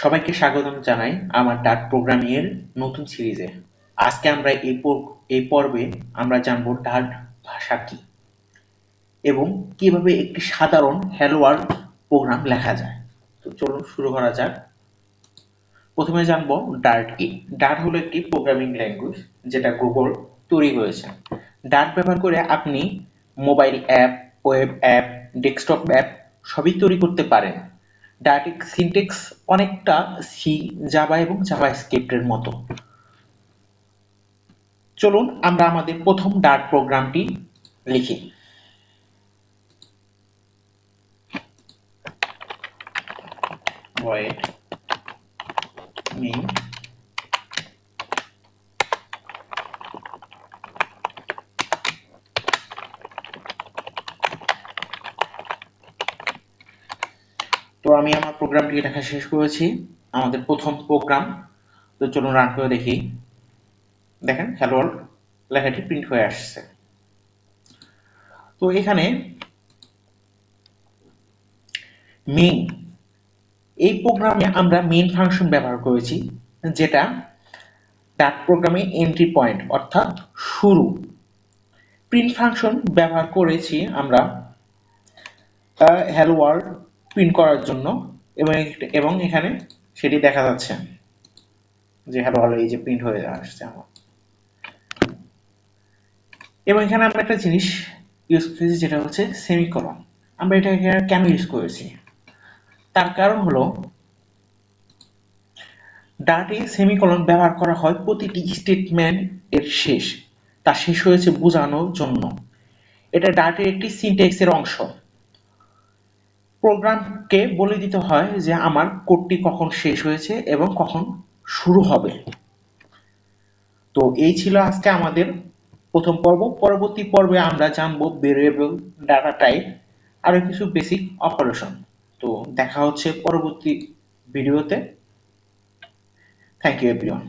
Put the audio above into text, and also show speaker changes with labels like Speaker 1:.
Speaker 1: সবাইকে স্বাগতম জানাই আমার ডাট প্রোগ্রামিং এর নতুন সিরিজে। আজকে আমরা এই এই পর্বে আমরা জানব ডাট ভাষা কি এবং কীভাবে একটি সাধারণ হ্যালো ওয়ার্ল্ড প্রোগ্রাম লেখা যায়। তো চলুন শুরু করা যাক। প্রথমে জানব ডার্ট কি। ডার্ট হলো একটি প্রোগ্রামিং ল্যাঙ্গুয়েজ যেটা গুগল তৈরি হয়েছে ডার্ট ব্যবহার করে আপনি mobile app web app desktop app সবই তৈরি করতে পারেন। ডার্টিক সিনটেক্স অনেকটা সি, জাভা এবং জাভা স্ক্রিপ্টের মতো। চলুন আমরা আমাদের প্রথম ডার্ট প্রোগ্রামটি লিখি। Void, main তো আমি আমার প্রোগ্রামটি লেখা শেষ করেছি। আমাদের প্রথম প্রোগ্রাম তো চলুন রান করে দেখি। দেখেন হ্যালো লেখাটি প্রিন্ট হয়ে আসছে। তো এখানে মেইন এই প্রোগ্রামে আমরা মেইন ফাংশন ব্যবহার করেছি, যেটা ডাক প্রোগ্রামে এন্ট্রি পয়েন্ট অর্থাৎ শুরু। প্রিন্ট ফাংশন ব্যবহার করেছি আমরা হ্যালো ওয়ার্ল্ড প্রিন্ট করার জন্য এবং এবং এখানে সেটি দেখা যাচ্ছে যে হ্যালো ওয়ার্ল্ড এই যে প্রিন্ট হয়ে আসছে আমার। এবং এখানে আমরা একটা জিনিস ইউজ করেছি যেটা হচ্ছে সেমিকলন আমরা এটা কেন ইউজ করেছি? তার কারণ হলো ডাটে সেমিকলন ব্যবহার করা হয় প্রতিটি স্টেটমেন্ট এর শেষ। তা শেষ হয়েছে বোঝানোর জন্য। এটা ডাটের একটি সিনটেক্সের অংশ। প্রোগ্রামকে বলে দিতে হয় যে আমার কোডটি কখন শেষ হয়েছে এবং কখন শুরু হবে। তো এই ছিল আজকে আমাদের প্রথম পর্ব। পরবর্তী পর্বে আমরা জানব ভেরিয়েবল ডাটা টাইপ আরও কিছু বেসিক অপারেশন তো দেখা হচ্ছে পরবর্তী ভিডিওতে থ্যাংক ইউ এভরিওয়ান